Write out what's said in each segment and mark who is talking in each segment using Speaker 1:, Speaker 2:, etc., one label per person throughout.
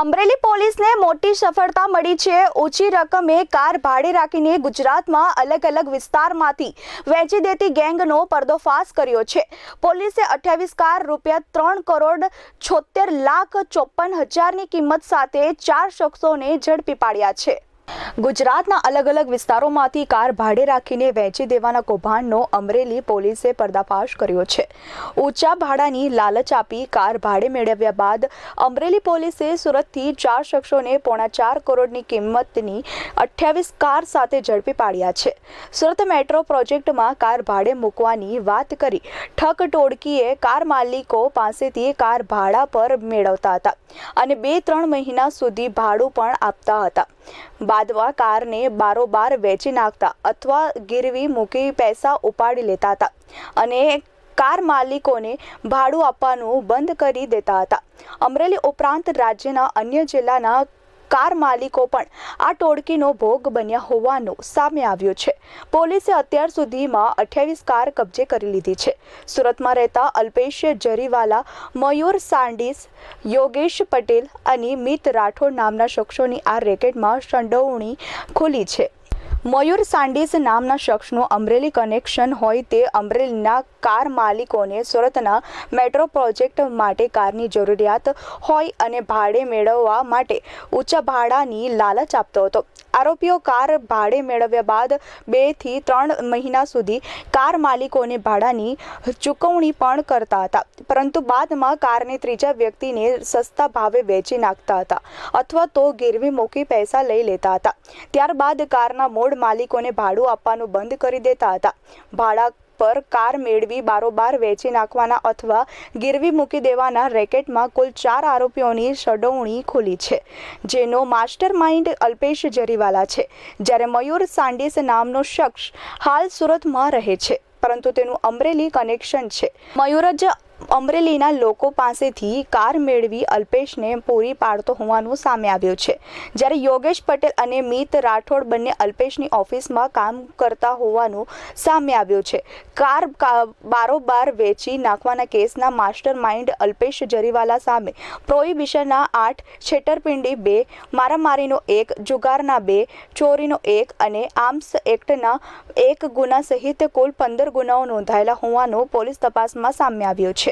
Speaker 1: અમરેલી પોલીસને મોટી સફળતા મળી છે. ઓછી રકમે કાર ભાડે રાખીને ગુજરાતમાં અલગ અલગ વિસ્તારમાંથી વેચી દેતી ગેંગનો પર્દોફાશ કર્યો છે. પોલીસે અઠ્યાવીસ કાર રૂપિયા ત્રણ કરોડ છોતેર લાખ ચોપન હજારની કિંમત સાથે ચાર શખ્સોને ઝડપી પાડ્યા છે. ગુજરાતના અલગ અલગ વિસ્તારોમાંથી કાર ભાડે રાખીને વેચી દેવાના કૌભાંડનો અમરેલી પોલીસે પર્દાફાશ કર્યો છે. ઊંચા ભાડાની લાલચ આપી કાર ભાડે મેળવ્યા બાદ અમરેલી પોલીસે સુરતથી ચાર શખ્સોને પોણા ચાર કરોડની કિંમતની અઠ્યાવીસ કાર સાથે ઝડપી પાડ્યા છે. સુરત મેટ્રો પ્રોજેક્ટમાં કાર ભાડે મૂકવાની વાત કરી ઠક ટોળકીએ કાર માલિકો પાસેથી કાર ભાડા પર મેળવતા હતા અને બે ત્રણ મહિના સુધી ભાડું પણ આપતા હતા. બાદમાં કારને બારોબાર વેચી નાખતા અથવા ગીરવી મૂકી પૈસા ઉપાડી લેતા હતા અને કાર માલિકોને ભાડું આપવાનું બંધ કરી દેતા હતા. અમરેલી ઉપરાંત રાજ્યના અન્ય જિલ્લાના કાર માલિકો પણ આ ટોળકીનો ભોગ બન્યા હોવાનું સામે આવ્યું છે. પોલીસે અત્યાર સુધીમાં અઠ્યાવીસ કાર કબજે કરી લીધી છે. સુરતમાં રહેતા અલ્પેશ જરીવાલા, મયુર સાંડીસ, યોગેશ પટેલ અને મિત રાઠોડ નામના શખ્સોની આ રેકેટમાં સંડોવણી ખુલી છે. મયુર સાંડીસ નામના શખ્સનું અમરેલી કનેક્શન હોય તે અમરેલીના કાર માલિકોને સુરતના મેટ્રો પ્રોજેક્ટ માટે કારની જરૂરિયાત હોય અને ભાડે મેળવવા માટે ઊંચા ભાડાની લાલચ આપતો હતો. આરોપીઓ કાર ભાડે મેળવ્યા બાદ બેથી ત્રણ મહિના સુધી કાર માલિકોને ભાડાની ચૂકવણી પણ કરતા હતા. પરંતુ બાદમાં કારને ત્રીજા વ્યક્તિને સસ્તા ભાવે વેચી નાખતા હતા અથવા તો ગીરવી મૂકી પૈસા લઈ લેતા હતા. ત્યારબાદ કારના મૂળ માલિકોને ભાડું આપવાનું બંધ કરી દેતા હતા. ભાડા પર કાર મેળવી બારોબાર વેચી નાખવાના અથવા ગીરવી મૂકી દેવાના રેકેટમાં કુલ ચાર આરોપીઓની સડોવણી ખુલી છે, જેનો માસ્ટર માઇન્ડ અલ્પેશ જરીવાલા છે. જ્યારે મયુર સાંડીસ નામનો શખ્સ હાલ સુરતમાં રહે છે, પરંતુ તેનું અમરેલી કનેક્શન છે. મયુર જ અમરેલીના લોકો પાસેથી કાર મેળવી અલ્પેશને પૂરી પાડતો હોવાનું સામે આવ્યું છે. જ્યારે યોગેશ પટેલ અને મિત રાઠોડ બંને અલ્પેશની ઓફિસમાં કામ કરતા હોવાનું સામે આવ્યું છે. કાર બારોબાર વેચી નાખવાના કેસના માસ્ટર માઇન્ડ અલ્પેશ જરીવાલા સામે. પ્રોહિબિશનના આઠ, છેતરપિંડી બે, મારામારીનો એક, જુગારના બે, ચોરીનો એક અને આર્મ્સ એક્ટના એક ગુના સહિત કુલ પંદર ગુનાઓ નોંધાયેલા હોવાનું પોલીસ તપાસમાં સામે આવ્યું છે.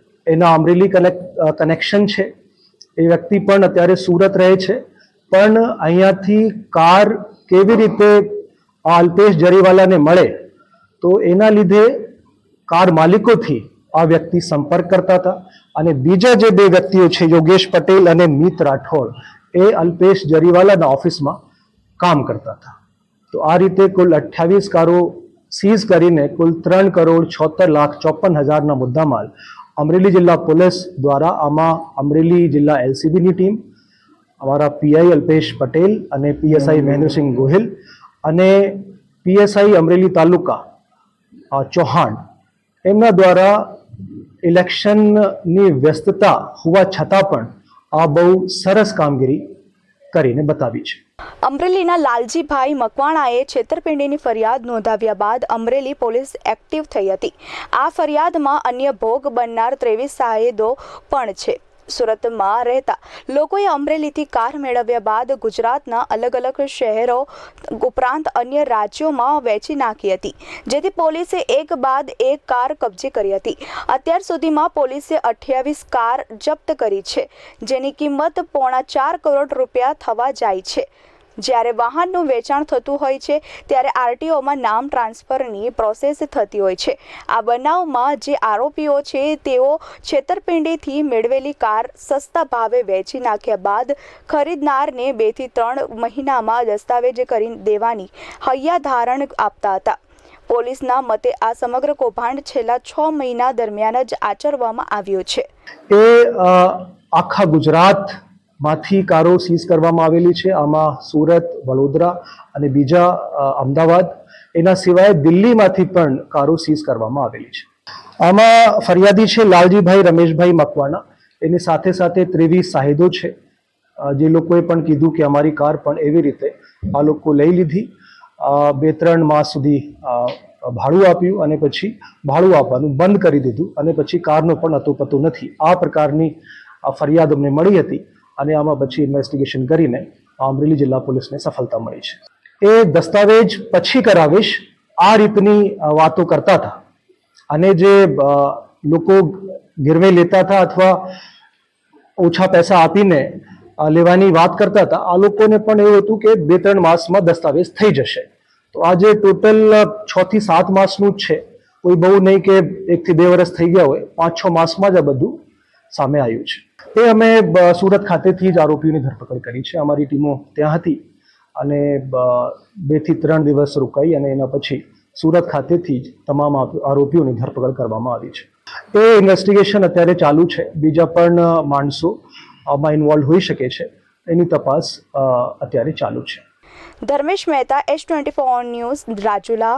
Speaker 2: એના અમરેલી કનેક્ટ કનેક્શન છે. એ વ્યક્તિ પણ અત્યારે સુરત રહે છે. પણ અહીંયાથી કાર કેવી રીતે આ અલ્પેશ જરીવાલાને મળે, તો એના લીધે કાર માલિકોથી આ વ્યક્તિ સંપર્ક કરતા હતા. અને બીજા જે બે વ્યક્તિઓ છે, યોગેશ પટેલ અને મિત રાઠોડ, એ અલ્પેશ જરીવાલાના ઓફિસમાં કામ કરતા હતા. તો આ રીતે કુલ અઠ્યાવીસ કારો સીઝ કરીને કુલ ત્રણ કરોડ છોતેર લાખ ચોપન હજારના મુદ્દામાલ અમરેલી જિલ્લા પોલીસ દ્વારા આમાં અમરેલી જિલ્લા એલસીબીની ટીમ, અમારા પીઆઈ અલ્પેશ પટેલ અને પીએસઆઈ મહેન્દ્રસિંહ ગોહિલ અને પીએસઆઈ અમરેલી તાલુકા ચૌહાણ, એમના દ્વારા ઇલેક્શનની વ્યસ્તતા હોવા છતાં પણ આ બહુ સરસ કામગીરી કરીને બતાવી છે.
Speaker 1: અમરેલીના લાલજીભાઈ મકવાણાએ છેતરપિંડીની ફરિયાદ નોંધાવ્યા બાદ અમરેલી પોલીસ એક્ટિવ થઈ હતી. આ ફરિયાદમાં અન્ય ભોગ બનનાર ત્રેવીસ સાહેદો પણ છે. સુરતમાં રહેતા લોકોએ અમરેલીથી કાર મેળવ્યા બાદ ગુજરાતના અલગ અલગ શહેરો ઉપરાંત અન્ય રાજ્યોમાં વેચી નાખી હતી. જેથી પોલીસે એક બાદ એક કાર કબજે કરી હતી. અત્યાર સુધીમાં પોલીસે અઠ્યાવીસ કાર જપ્ત કરી છે. જેની કિંમત પોણા ચાર કરોડ રૂપિયા થવા જાય છે. જ્યારે વાહનનું વેચાણ થતું હોય છે, ત્યારે આરટીઓમાં નામ ટ્રાન્સફરની પ્રોસેસ થતી હોય છે. આ બનાવમાં જે આરોપીઓ છે, તેઓ છેતરપિંડીથી મેળવેલી કાર સસ્તા ભાવે વેચી નાખ્યા બાદ ખરીદનારને બેથી ત્રણ મહિનામાં દસ્તાવેજ કરી દેવાની હૈયા ધારણ આપતા હતા. પોલીસના મતે આ સમગ્ર કૌભાંડ છેલ્લા છ મહિના દરમિયાન જ આચરવામાં આવ્યો છે.
Speaker 2: એ આખા આખા ગુજરાતમાંથી કારો સીઝ કરવામાં આવેલી છે. આમાં સુરત, વડોદરા અને બીજા અમદાવાદ એના સિવાય દિલ્હીમાંથી પણ કારો સીઝ કરવામાં આવેલી છે. આમાં ફરિયાદી છે લાલજીભાઈ રમેશભાઈ મકવાણા. એની સાથે સાથે ત્રેવીસ સાહેદો છે. જે લોકોએ પણ કીધું કે અમારી કાર પણ એવી રીતે આ લોકો લઈ લીધી. બે ત્રણ માસ સુધી ભાડું આપ્યું અને પછી ભાડું આપવાનું બંધ કરી દીધું અને પછી કારનો પણ અતોપતો નથી. આ પ્રકારની ફરિયાદ અમને મળી હતી. અને આમાં પછી ઇન્વેસ્ટિગેશન કરીને અમરેલી જિલ્લા પોલીસને સફળતા મળી છે. એ દસ્તાવેજ પછી કરાવીશ. આ રીતની વાતો કરતા હતા. અને જે લોકો ગીરવે લેતા હતા અથવા ઓછા પૈસા આપીને લેવાની વાત કરતા હતા, આ લોકોને પણ એવું હતું કે બે ત્રણ માસમાં દસ્તાવેજ થઈ જશે. તો આજે ટોટલ છ થી સાત માસનું જ છે. કોઈ બહુ નહીં કે એકથી બે વર્ષ થઈ ગયા હોય. પાંચ છ માસમાં જ આ બધું સામે આવ્યું છે. એ અમે સુરત ખાતેથી જ આરોપીઓની ધરપકડ કરી છે. અમારી ટીમો ત્યાં હતી અને બેથી ત્રણ દિવસ રોકાઈ અને એના પછી સુરત ખાતેથી જ તમામ આરોપીઓની ધરપકડ કરવામાં આવી છે. એ ઇન્વેસ્ટિગેશન અત્યારે ચાલુ છે. બીજા પણ માણસો આમાં ઇન્વોલ્વ હોઈ શકે છે. એની તપાસ અત્યારે ચાલુ છે.
Speaker 1: Dharmesh Mehta, S twenty four news, Rajula.